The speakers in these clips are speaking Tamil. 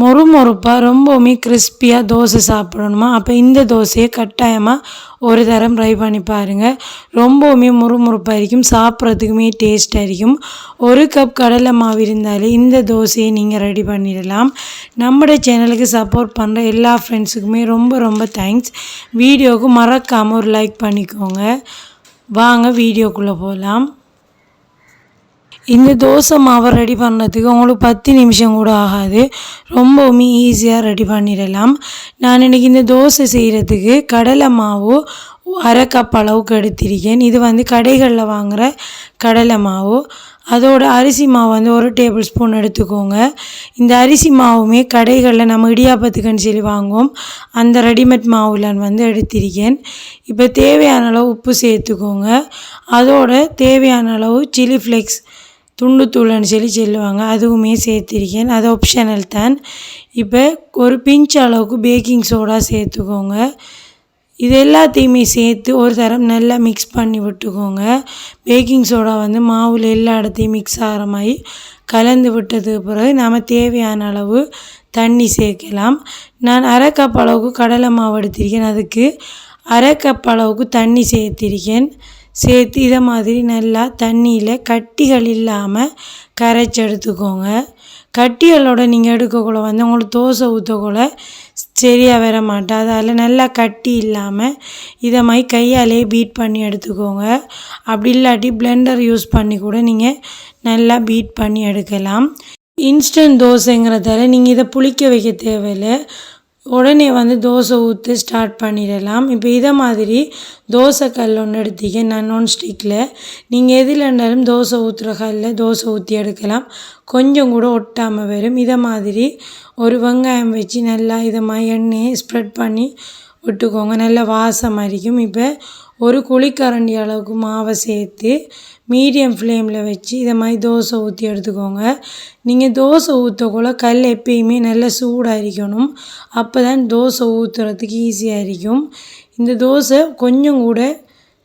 மொறுமொறுப்பாக ரொம்பவுமே கிறிஸ்பியாக தோசை சாப்பிடணுமா? அப்போ இந்த தோசையை கட்டாயமாக ஒரு தரம் ட்ரை பண்ணி பாருங்கள் ரொம்பவுமே முறுமுறுப்பாக இருக்கும். சாப்பிட்றதுக்குமே டேஸ்ட்டாக இருக்கும். ஒரு கப் கடலை மாவு இருந்தாலே இந்த தோசையை நீங்கள் ரெடி பண்ணிடலாம். நம்முடைய சேனலுக்கு சப்போர்ட் பண்ணுற எல்லா ஃப்ரெண்ட்ஸுக்குமே ரொம்ப ரொம்ப தேங்க்ஸ் வீடியோவுக்கு மறக்காமல் ஒரு லைக் பண்ணிக்கோங்க. வாங்க வீடியோக்குள்ளே போகலாம் இந்த தோசை மாவை ரெடி பண்ணுறதுக்கு உங்களுக்கு பத்து நிமிஷம் கூட ஆகாது. ரொம்பவுமே ஈஸியாக ரெடி பண்ணிடலாம். நான் இன்றைக்கி இந்த தோசை செய்கிறதுக்கு கடலை மாவு அரை கப் அளவுக்கு எடுத்திருக்கேன். இது வந்து கடைகளில் வாங்குகிற கடலை மாவு. அதோட அரிசி மாவு வந்து ஒரு டேபிள் ஸ்பூன் எடுத்துக்கோங்க. இந்த அரிசி மாவுமே கடைகளில் நம்ம இடியாப்பத்துக்குன்னு சொல்லி வாங்குவோம். அந்த ரெடிமேட் மாவில் வந்து எடுத்திருக்கேன். இப்போ தேவையான அளவு உப்பு சேர்த்துக்கோங்க. அதோட தேவையான அளவு சில்லி ஃப்ளேக்ஸ் துண்டு தூள்னு சொல்லி சொல்லுவாங்க. அதுவுமே சேர்த்திருக்கேன். அது ஆப்ஷனல் தான். இப்போ ஒரு பிஞ்ச் அளவுக்கு பேக்கிங் சோடா சேர்த்துக்கோங்க. இது எல்லாத்தையுமே சேர்த்து ஒரு தரம் நல்லா மிக்ஸ் பண்ணி விட்டுக்கோங்க. பேக்கிங் சோடா வந்து மாவில் எல்லா இடத்தையும் மிக்ஸ் ஆகிற மாதிரி கலந்து விட்டதுக்கு பிறகு நாம் தேவையான அளவு தண்ணி சேர்க்கலாம். நான் அரை கப் அளவுக்கு கடலை மாவு எடுத்திருக்கேன். அதுக்கு அரை கப் அளவுக்கு தண்ணி சேர்த்திருக்கேன். சேர்த்து இதை மாதிரி நல்லா தண்ணியில் கட்டிகள் இல்லாமல் கரைச்சி எடுத்துக்கோங்க. கட்டிகளோட நீங்கள் எடுக்கக்குள்ள வந்து உங்களுக்கு தோசை ஊற்றக்குள்ள சரியாக வர மாட்டேன் அதால் நல்லா கட்டி இல்லாமல் இதை மாதிரி கையாலே பீட் பண்ணி எடுத்துக்கோங்க. அப்படி இல்லாட்டி பிளெண்டர் யூஸ் பண்ணி கூட நீங்கள் நல்லா பீட் பண்ணி எடுக்கலாம். இன்ஸ்டன்ட் தோசைங்கிறதால நீங்கள் இதை புளிக்க வைக்க தேவையில்லை. உடனே வந்து தோசை ஊற்று ஸ்டார்ட் பண்ணிடலாம். இப்போ இதை மாதிரி தோசை கல் ஒன்று எடுத்தீங்க நான் நான்ஸ்டிக்கில் நீங்கள் எதில் இருந்தாலும் தோசை ஊற்றுற கல்லில் தோசை ஊற்றி எடுக்கலாம். கொஞ்சம் கூட ஒட்டாமல் வரும் இதை மாதிரி ஒரு வெங்காயம் வச்சு நல்லா இதை மாதிரி எண்ணெயை ஸ்ப்ரெட் பண்ணி விட்டுக்கோங்க நல்ல வாசம் அரிக்கும். இப்போ ஒரு குழிக்கரண்டி அளவுக்கு மாவை சேர்த்து மீடியம் ஃப்ளேமில் வச்சு இதை மாதிரி தோசை ஊற்றி எடுத்துக்கோங்க. நீங்கள் தோசை ஊற்றக்குள்ள கல் எப்பயுமே நல்லா சூடாக இருக்கணும் அப்போ தான் தோசை ஊற்றுறதுக்கு ஈஸியாக இருக்கும் இந்த தோசை கொஞ்சம் கூட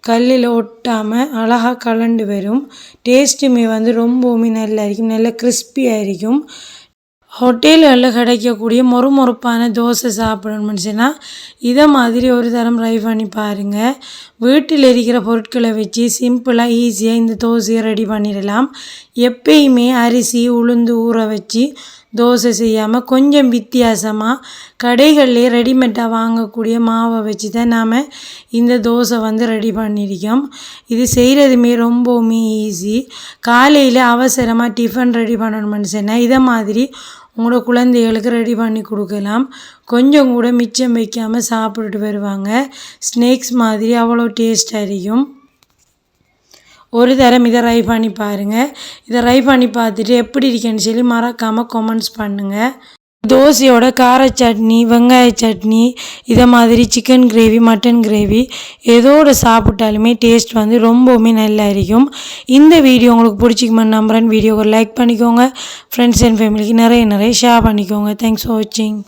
கல்லில் ஒட்டாமல் அழகாக கலண்டு வரும். டேஸ்ட்டுமே வந்து ரொம்பவுமே நல்லா இருக்கும் நல்லா கிறிஸ்பியாக இருக்கும் ஹோட்டல்களில் கிடைக்கக்கூடிய மொறு மொறுப்பான தோசை சாப்பிடணும்னு சொன்னால் இதை மாதிரி ஒரு தரம் ட்ரை பண்ணி பாருங்கள் வீட்டில் இருக்கிற பொருட்களை வச்சு சிம்பிளாக ஈஸியாக இந்த தோசையை ரெடி பண்ணிடலாம். எப்பயுமே அரிசி உளுந்து ஊற வச்சு தோசை செய்யாமல் கொஞ்சம் வித்தியாசமாக கடைகள்லேயே ரெடிமேட்டாக வாங்கக்கூடிய மாவை வச்சு தான் நாம் இந்த தோசை வந்து ரெடி பண்ணியிருக்கோம். இது செய்கிறதுமே ரொம்பவுமே ஈஸி காலையில் அவசரமாக டிஃபன் ரெடி பண்ணணும்னு சொன்னால் இதை மாதிரி உங்களோட குழந்தைகளுக்கு ரெடி பண்ணி கொடுக்கலாம். கொஞ்சம் கூட மிச்சம் வைக்காமல் சாப்பிட்டுட்டு வருவாங்க. ஸ்நேக்ஸ் மாதிரி அவ்வளோ டேஸ்ட்டாக இருக்கும். ஒரு தரம் இதை ட்ரை பண்ணி பாருங்கள் இதை ட்ரை பண்ணி பார்த்துட்டு எப்படி இருக்கேன்னு சொல்லி மறக்காமல் கமெண்ட்ஸ் பண்ணுங்கள் தோசையோட கார சட்னி வெங்காய சட்னி இதை மாதிரி சிக்கன் கிரேவி மட்டன் கிரேவி எதோடு சாப்பிட்டாலுமே டேஸ்ட் வந்து ரொம்பவுமே நல்லா இருக்கும். இந்த வீடியோ உங்களுக்கு பிடிச்சிக்குமான்னு நம்புறேன். வீடியோவை லைக் பண்ணிக்கோங்க. ஃப்ரெண்ட்ஸ் அண்ட் ஃபேமிலிக்கு நிறைய நிறைய ஷேர் பண்ணிக்கோங்க. தேங்க்ஸ் ஃபார் வாட்சிங்